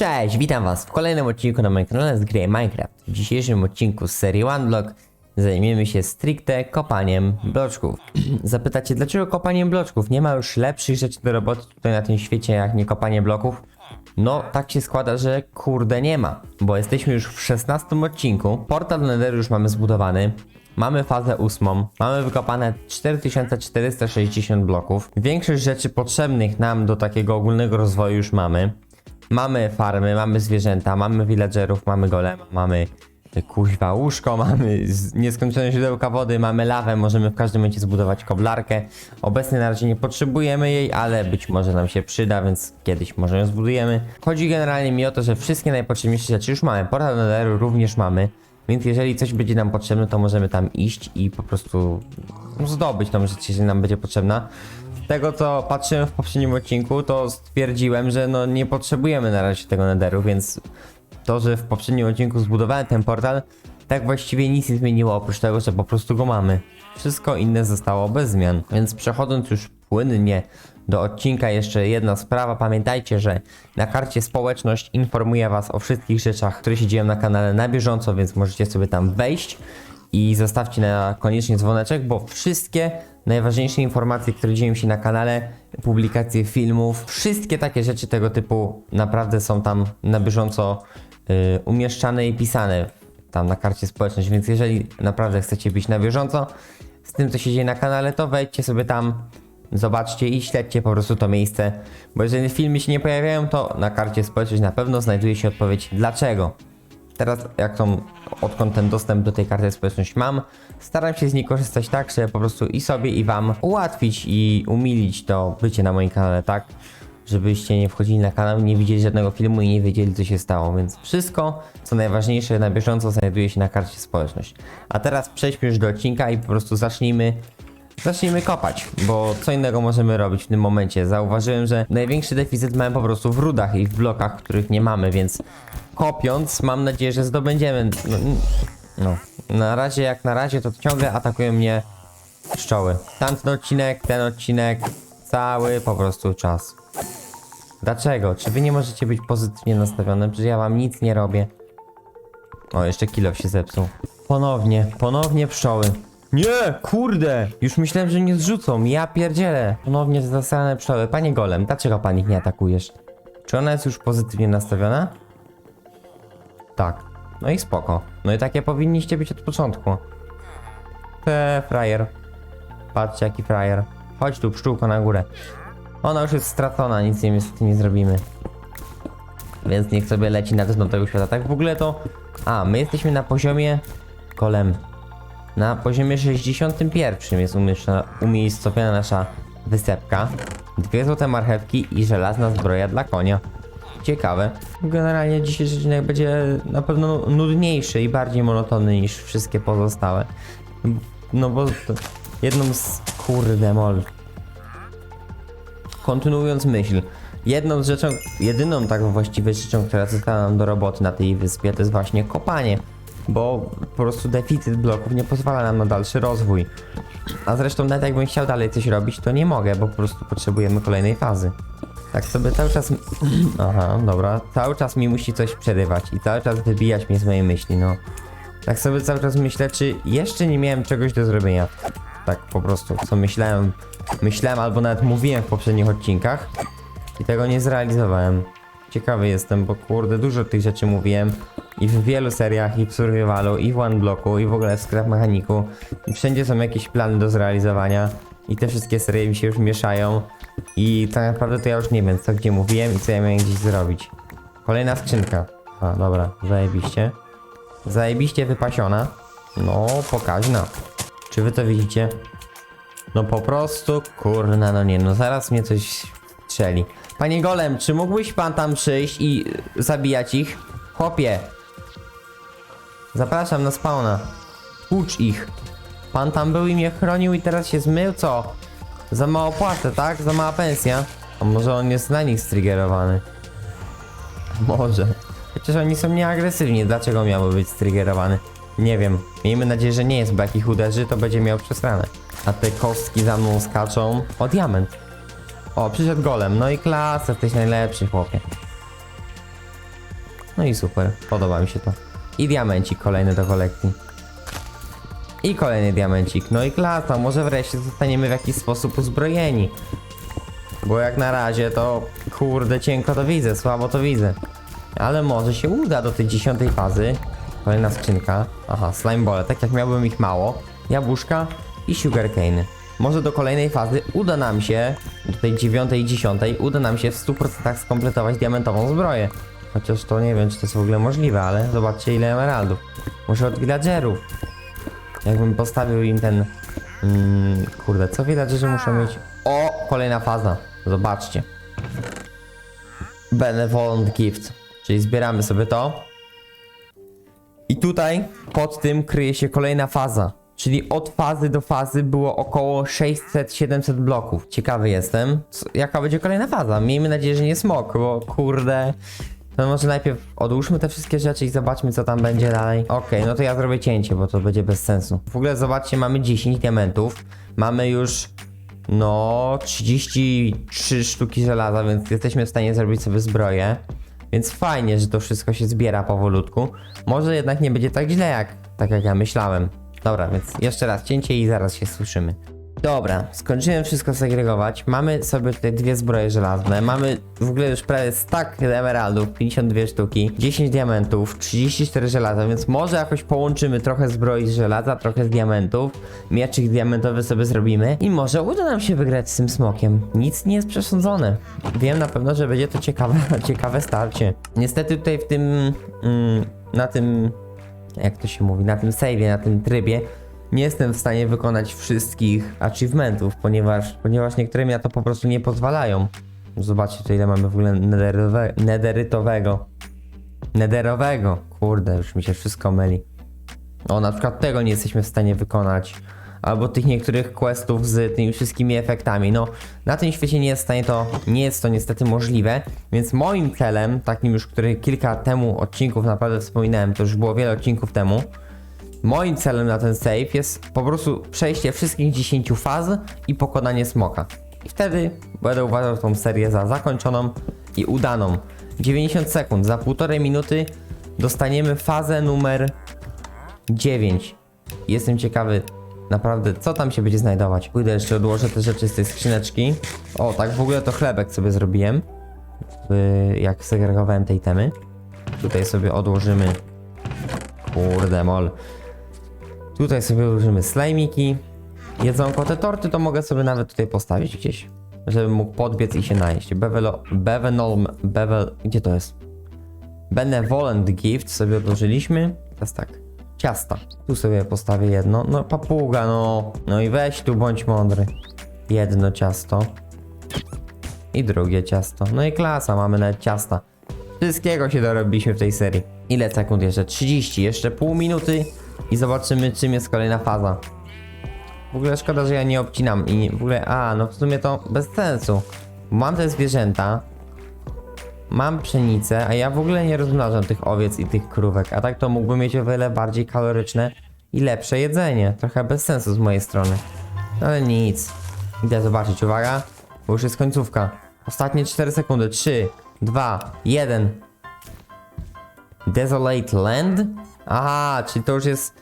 Cześć, witam was w kolejnym odcinku na moim kanale z gry Minecraft. W dzisiejszym odcinku z serii One Block zajmiemy się stricte kopaniem bloczków. Zapytacie, dlaczego kopaniem bloczków? Nie ma już lepszych rzeczy do roboty tutaj na tym świecie jak nie kopanie bloków? No, tak się składa, że kurde nie ma, bo jesteśmy już w 16 odcinku. Portal Nether już mamy zbudowany. Mamy fazę ósmą, mamy wykopane 4460 bloków. Większość rzeczy potrzebnych nam do takiego ogólnego rozwoju już mamy. Mamy farmy, mamy zwierzęta, mamy villagerów, mamy golema, mamy y, kuźwa łóżko, mamy nieskończone źródełka wody, mamy lawę, możemy w każdym momencie zbudować koblarkę. Obecnie na razie nie potrzebujemy jej, ale być może nam się przyda, więc kiedyś może ją zbudujemy. Chodzi generalnie mi o to, że wszystkie najpotrzebniejsze rzeczy już mamy. Portal Netheru również mamy, więc jeżeli coś będzie nam potrzebne, to możemy tam iść i po prostu zdobyć tą rzecz, jeżeli nam będzie potrzebna. Tego co patrzyłem w poprzednim odcinku, to stwierdziłem, że no nie potrzebujemy na razie tego netheru, więc to, że w poprzednim odcinku zbudowałem ten portal, tak właściwie nic nie zmieniło oprócz tego, że po prostu go mamy. Wszystko inne zostało bez zmian. Więc przechodząc już płynnie do odcinka, jeszcze jedna sprawa. Pamiętajcie, że na karcie społeczność informuje Was o wszystkich rzeczach, które się dzieją na kanale na bieżąco, więc możecie sobie tam wejść i zostawcie na koniecznie dzwoneczek, bo wszystkie najważniejsze informacje, które dzieją się na kanale, publikacje filmów, wszystkie takie rzeczy tego typu naprawdę są tam na bieżąco y, umieszczane i pisane tam na karcie społeczność, więc jeżeli naprawdę chcecie być na bieżąco z tym, co się dzieje na kanale, to wejdźcie sobie tam, zobaczcie i śledźcie po prostu to miejsce, bo jeżeli filmy się nie pojawiają, to na karcie społeczność na pewno znajduje się odpowiedź dlaczego. Teraz, jak tą, odkąd ten dostęp do tej karty społeczności mam, staram się z niej korzystać tak, żeby po prostu i sobie, i wam ułatwić i umilić to bycie na moim kanale, tak? Żebyście nie wchodzili na kanał, nie widzieli żadnego filmu i nie wiedzieli, co się stało. Więc wszystko, co najważniejsze na bieżąco, znajduje się na karcie społeczność. A teraz przejdźmy już do odcinka i po prostu zacznijmy Zacznijmy kopać, bo co innego możemy robić w tym momencie. Zauważyłem, że największy deficyt mamy po prostu w rudach i w blokach, których nie mamy, więc kopiąc mam nadzieję, że zdobędziemy. No, no. na razie jak na razie to ciągle atakują mnie pszczoły. Tamten odcinek, ten odcinek, cały po prostu czas. Dlaczego? Czy wy nie możecie być pozytywnie nastawione? Przecież ja wam nic nie robię. O, jeszcze kilo się zepsuł. Ponownie, ponownie pszczoły. Nie, kurde! Już myślałem, że nie zrzucą. Ja pierdzielę. Ponownie zasrane pszczoły. Panie Golem, dlaczego pan ich nie atakujesz? Czy ona jest już pozytywnie nastawiona? Tak. No i spoko. No i takie powinniście być od początku. Te frajer. Patrzcie jaki frajer. Chodź tu, pszczółko na górę. Ona już jest stracona, nic jej niestety nie zrobimy. Więc niech sobie leci na dno tego świata. Tak w ogóle to... A, my jesteśmy na poziomie... Golem. Na poziomie 61 jest umieszczona, umiejscowiona nasza wysepka. Dwie złote marchewki i żelazna zbroja dla konia. Ciekawe. Generalnie dzisiejszy odcinek będzie na pewno nudniejszy i bardziej monotonny niż wszystkie pozostałe. No bo jedną z... Kurde mol. Kontynuując myśl. Jedną z rzeczą, jedyną tak właściwie rzeczą, która została nam do roboty na tej wyspie, to jest właśnie kopanie. Bo po prostu deficyt bloków nie pozwala nam na dalszy rozwój. A zresztą nawet jakbym chciał dalej coś robić, to nie mogę, bo po prostu potrzebujemy kolejnej fazy. Tak sobie cały czas... Aha, dobra. Cały czas mi musi coś przerywać i cały czas wybijać mnie z mojej myśli, no. Tak sobie cały czas myślę, czy jeszcze nie miałem czegoś do zrobienia. Tak po prostu, co myślałem, myślałem albo nawet mówiłem w poprzednich odcinkach i tego nie zrealizowałem. Ciekawy jestem, bo kurde, dużo tych rzeczy mówiłem i w wielu seriach, i w Survivalu, i w One Blocku, i w ogóle w Scrap Mechaniku. I wszędzie są jakieś plany do zrealizowania i te wszystkie serie mi się już mieszają i tak naprawdę to ja już nie wiem, co gdzie mówiłem i co ja miałem gdzieś zrobić. Kolejna skrzynka. A, dobra, zajebiście. Zajebiście wypasiona. No, pokaźna. Czy wy to widzicie? No po prostu, kurna, no nie, no zaraz mnie coś strzeli. Panie Golem, czy mógłbyś pan tam przyjść i zabijać ich? Chłopie. Zapraszam na spawna. Ucz ich. Pan tam był i mnie chronił i teraz się zmył, co? Za mało płacę, tak? Za mała pensja? A może on jest na nich striggerowany? Może. Chociaż oni są nieagresywni, dlaczego miałby być striggerowany? Nie wiem. Miejmy nadzieję, że nie jest, bo jak ich uderzy, to będzie miał przesrane. A te kostki za mną skaczą. O, diament. O, przyszedł golem. No i klasa, jesteś najlepszy, chłopie. No i super, podoba mi się to. I diamencik kolejny do kolekcji. I kolejny diamencik. No i klasa, może wreszcie zostaniemy w jakiś sposób uzbrojeni. Bo jak na razie to kurde cienko to widzę, słabo to widzę. Ale może się uda do tej dziesiątej fazy. Kolejna skrzynka. Aha, slime ball, tak jak miałbym ich mało. Jabłuszka i sugarcane. Może do kolejnej fazy uda nam się, do tej dziewiątej dziesiątej, uda nam się w 100% skompletować diamentową zbroję. Chociaż to nie wiem, czy to jest w ogóle możliwe, ale zobaczcie ile emeraldów. Może od villagerów. Jakbym postawił im ten... Mm, kurde, co villagerzy muszą mieć? O, kolejna faza. Zobaczcie. Benevolent Gift. Czyli zbieramy sobie to. I tutaj pod tym kryje się kolejna faza. Czyli od fazy do fazy było około 600-700 bloków. Ciekawy jestem, co, jaka będzie kolejna faza. Miejmy nadzieję, że nie smok, bo kurde. To może najpierw odłóżmy te wszystkie rzeczy i zobaczmy, co tam będzie dalej. Okej, no to ja zrobię cięcie, bo to będzie bez sensu. W ogóle zobaczcie, mamy 10 diamentów. Mamy już no 33 sztuki żelaza, więc jesteśmy w stanie zrobić sobie zbroję. Więc fajnie, że to wszystko się zbiera powolutku. Może jednak nie będzie tak źle, jak, tak jak ja myślałem. Dobra, więc jeszcze raz cięcie i zaraz się słyszymy. Dobra, skończyłem wszystko segregować. Mamy sobie tutaj dwie zbroje żelazne. Mamy w ogóle już prawie stack emeraldów, 52 sztuki, 10 diamentów, 34 żelaza, więc może jakoś połączymy trochę zbroi z żelaza, trochę z diamentów. Mieczyk diamentowy sobie zrobimy i może uda nam się wygrać z tym smokiem. Nic nie jest przesądzone. Wiem na pewno, że będzie to ciekawe, ciekawe starcie. Niestety tutaj w tym, mm, na tym jak to się mówi, na tym save'ie, na tym trybie, nie jestem w stanie wykonać wszystkich achievementów, ponieważ, ponieważ niektóre mi na to po prostu nie pozwalają. Zobaczcie tutaj ile mamy w ogóle nederowe, nederytowego. Nederowego. Kurde, już mi się wszystko myli. O, na przykład tego nie jesteśmy w stanie wykonać. Albo tych niektórych questów z tymi wszystkimi efektami. No, na tym świecie nie jest stanie to, nie jest to niestety możliwe. Więc moim celem, takim już, który kilka temu odcinków naprawdę wspominałem, to już było wiele odcinków temu. Moim celem na ten save jest po prostu przejście wszystkich 10 faz i pokonanie smoka. I wtedy będę uważał tą serię za zakończoną i udaną. 90 sekund, za półtorej minuty dostaniemy fazę numer 9. Jestem ciekawy naprawdę, co tam się będzie znajdować. Pójdę jeszcze odłożę te rzeczy z tej skrzyneczki. O, tak w ogóle to chlebek sobie zrobiłem. Jak segregowałem tej temy. Tutaj sobie odłożymy. Kurde mol. Tutaj sobie odłożymy slajmiki. Jedzonko, te torty to mogę sobie nawet tutaj postawić gdzieś. Żebym mógł podbiec i się najeść. Bevelo, Bevenol, Bevel, gdzie to jest? Benevolent Gift sobie odłożyliśmy. Teraz tak. Ciasta. Tu sobie postawię jedno. No papuga, no. No i weź tu, bądź mądry. Jedno ciasto. I drugie ciasto. No i klasa, mamy nawet ciasta. Wszystkiego się dorobiliśmy w tej serii. Ile sekund jeszcze? 30. Jeszcze pół minuty i zobaczymy czym jest kolejna faza. W ogóle szkoda, że ja nie obcinam i w ogóle, a no w sumie to bez sensu. Mam te zwierzęta, mam pszenicę, a ja w ogóle nie rozmnażam tych owiec i tych krówek, a tak to mógłbym mieć o wiele bardziej kaloryczne i lepsze jedzenie. Trochę bez sensu z mojej strony. No ale nic. Idę zobaczyć, uwaga, bo już jest końcówka. Ostatnie 4 sekundy. 3, 2, 1. Desolate Land? Aha, czyli to już jest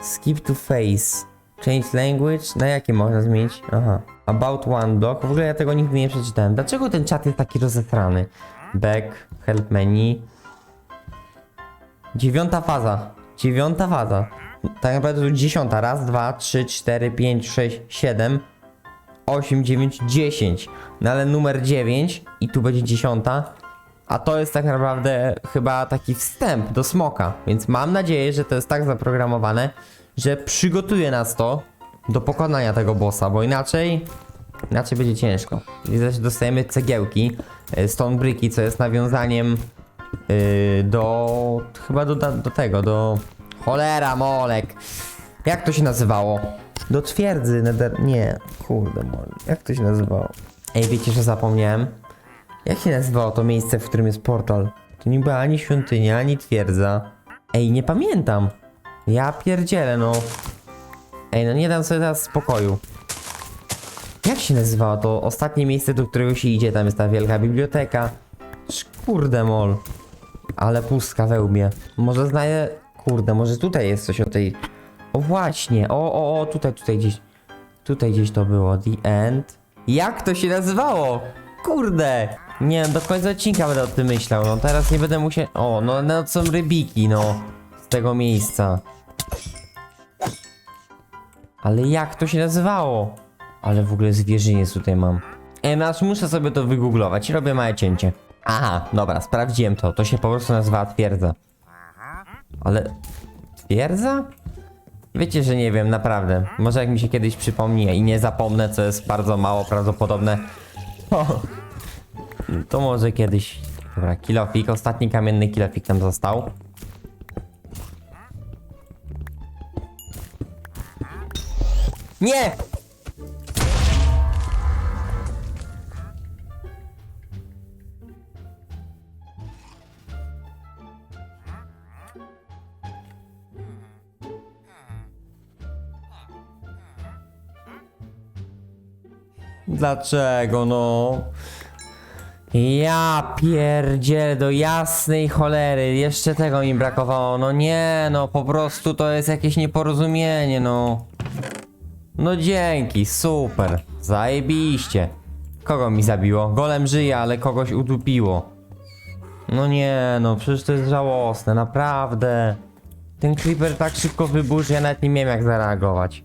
Skip to face. Change language? Na jakie można zmienić? Aha. About one block. W ogóle ja tego nigdy nie przeczytałem. Dlaczego ten czat jest taki rozestrany? Back, help menu. Dziewiąta faza. Dziewiąta faza. Tak naprawdę to dziesiąta. Raz, dwa, trzy, cztery, pięć, sześć, siedem, osiem, dziewięć, dziesięć. No ale numer dziewięć i tu będzie dziesiąta. A to jest tak naprawdę chyba taki wstęp do smoka, więc mam nadzieję, że to jest tak zaprogramowane, że przygotuje nas to do pokonania tego bossa, bo inaczej inaczej będzie ciężko. Widzę, że dostajemy cegiełki, y, stone bricki, co jest nawiązaniem yy, do chyba do, do tego, do cholera molek. Jak to się nazywało? Do twierdzy, nether... nie, kurde mol, jak to się nazywało? Ej, wiecie, że zapomniałem? Jak się nazywało to miejsce, w którym jest portal? To nie była ani świątynia, ani twierdza. Ej, nie pamiętam. Ja pierdzielę, no. Ej, no nie dam sobie teraz spokoju. Jak się nazywało to ostatnie miejsce, do którego się idzie? Tam jest ta wielka biblioteka. Kurde mol. Ale pustka we łbie. Może znaję... Kurde, może tutaj jest coś o tej... O właśnie, o, o, o, tutaj, tutaj gdzieś... Tutaj gdzieś to było, The End. Jak to się nazywało? Kurde! Nie wiem, do końca odcinka będę o tym myślał, no teraz nie będę musiał... O, no, no są rybiki, no. Z tego miejsca. Ale jak to się nazywało? Ale w ogóle zwierzyniec tutaj mam. E, no aż muszę sobie to wygooglować. Robię małe cięcie. Aha, dobra, sprawdziłem to. To się po prostu nazywa twierdza. Ale... Twierdza? Wiecie, że nie wiem, naprawdę. Może jak mi się kiedyś przypomni i nie zapomnę, co jest bardzo mało prawdopodobne. To, to może kiedyś. Dobra, kilofik. Ostatni kamienny kilofik tam został. Nie! Dlaczego no? Ja pierdzielę do jasnej cholery, jeszcze tego mi brakowało, no nie no, po prostu to jest jakieś nieporozumienie, no. No dzięki, super, zajebiście. Kogo mi zabiło? Golem żyje, ale kogoś udupiło. No nie no, przecież to jest żałosne, naprawdę. Ten creeper tak szybko że ja nawet nie wiem jak zareagować.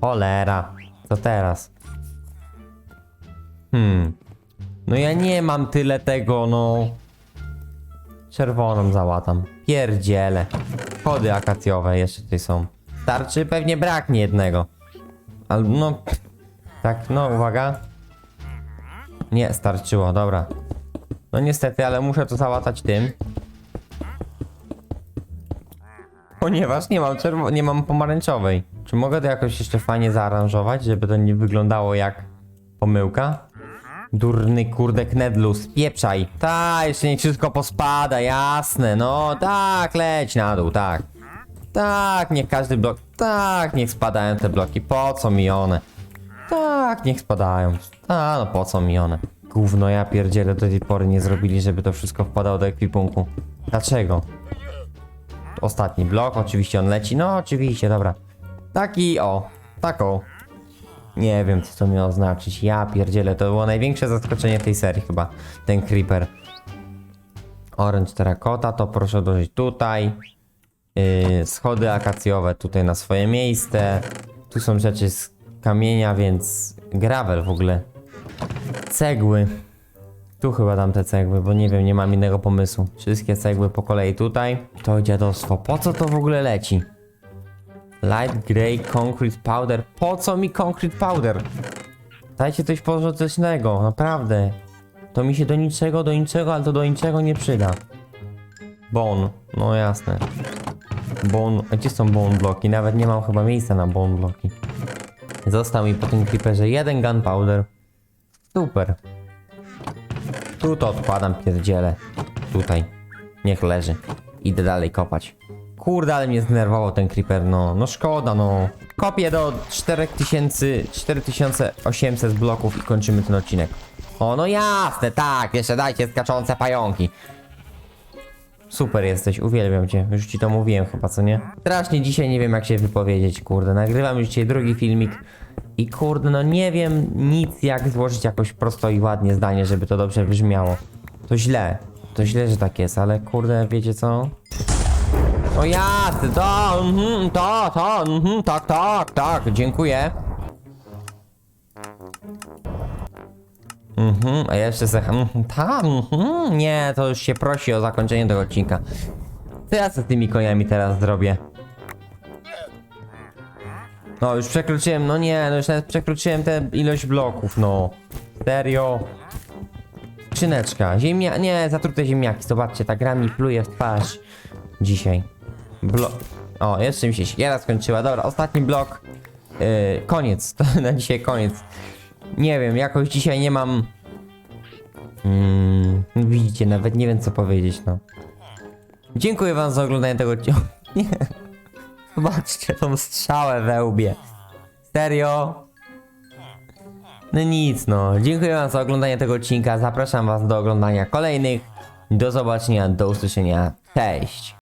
Cholera, co teraz? Hmm. No ja nie mam tyle tego, no. Czerwoną załatam. Pierdziele. Chody akacjowe jeszcze tutaj są. Starczy? Pewnie braknie jednego. Ale no... Tak, no uwaga. Nie, starczyło, dobra. No niestety, ale muszę to załatać tym. Ponieważ nie mam czerwo- nie mam pomarańczowej. Czy mogę to jakoś jeszcze fajnie zaaranżować, żeby to nie wyglądało jak pomyłka? Durny kurde knedlus, pieprzaj. Ta, jeszcze niech wszystko pospada, jasne, no tak, leć na dół, tak. Tak, niech każdy blok, tak, niech spadają te bloki, po co mi one? Tak, niech spadają. A, no po co mi one? Gówno, ja pierdzielę, do tej pory nie zrobili, żeby to wszystko wpadało do ekwipunku. Dlaczego? Ostatni blok, oczywiście on leci, no oczywiście, dobra. Taki, o, taką. Nie wiem, co to miało oznaczyć. Ja pierdzielę, to było największe zaskoczenie tej serii chyba. Ten creeper. Orange terracotta, to proszę odłożyć tutaj. Yy, schody akacjowe tutaj na swoje miejsce. Tu są rzeczy z kamienia, więc gravel w ogóle. Cegły. Tu chyba dam te cegły, bo nie wiem, nie mam innego pomysłu. Wszystkie cegły po kolei tutaj. To dziadostwo. Po co to w ogóle leci? Light Grey Concrete Powder. Po co mi Concrete Powder? Dajcie coś pożytecznego, naprawdę. To mi się do niczego, do niczego, ale to do niczego nie przyda. Bone, no jasne. Bone, a gdzie są bone bloki? Nawet nie mam chyba miejsca na bone bloki. Został mi po tym creeperze jeden gunpowder. Super. Tu to odkładam, pierdzielę. Tutaj. Niech leży. Idę dalej kopać. Kurde, ale mnie zdenerwował ten creeper, no. No szkoda, no. Kopię do 4000, 4800 bloków i kończymy ten odcinek. O, no jasne, tak, jeszcze dajcie skaczące pająki. Super jesteś, uwielbiam cię. Już ci to mówiłem chyba, co nie? Strasznie dzisiaj nie wiem jak się wypowiedzieć, kurde. Nagrywam już dzisiaj drugi filmik i kurde, no nie wiem nic jak złożyć jakoś prosto i ładnie zdanie, żeby to dobrze brzmiało. To źle. To źle, że tak jest, ale kurde, wiecie co? O jasne, to, mhm, to, to, mhm, tak, tak, tak, dziękuję. Mhm, a jeszcze se, mhm, mhm, nie, to już się prosi o zakończenie tego odcinka. Co ja z tymi koniami teraz zrobię? No, już przekroczyłem, no nie, no już nawet przekroczyłem tę ilość bloków, no. Serio? Skrzyneczka, ziemia, nie, zatrute ziemniaki, zobaczcie, ta gra mi pluje w twarz. Dzisiaj. Blok. O, jeszcze mi się siekiera skończyła. Dobra, ostatni blok. Yy, koniec. To na dzisiaj koniec. Nie wiem, jakoś dzisiaj nie mam. Mm, widzicie, nawet nie wiem co powiedzieć, no. Dziękuję wam za oglądanie tego odcinka. Nie. Zobaczcie tą strzałę we łbie. Serio? No nic no, dziękuję wam za oglądanie tego odcinka, zapraszam was do oglądania kolejnych. Do zobaczenia, do usłyszenia, cześć!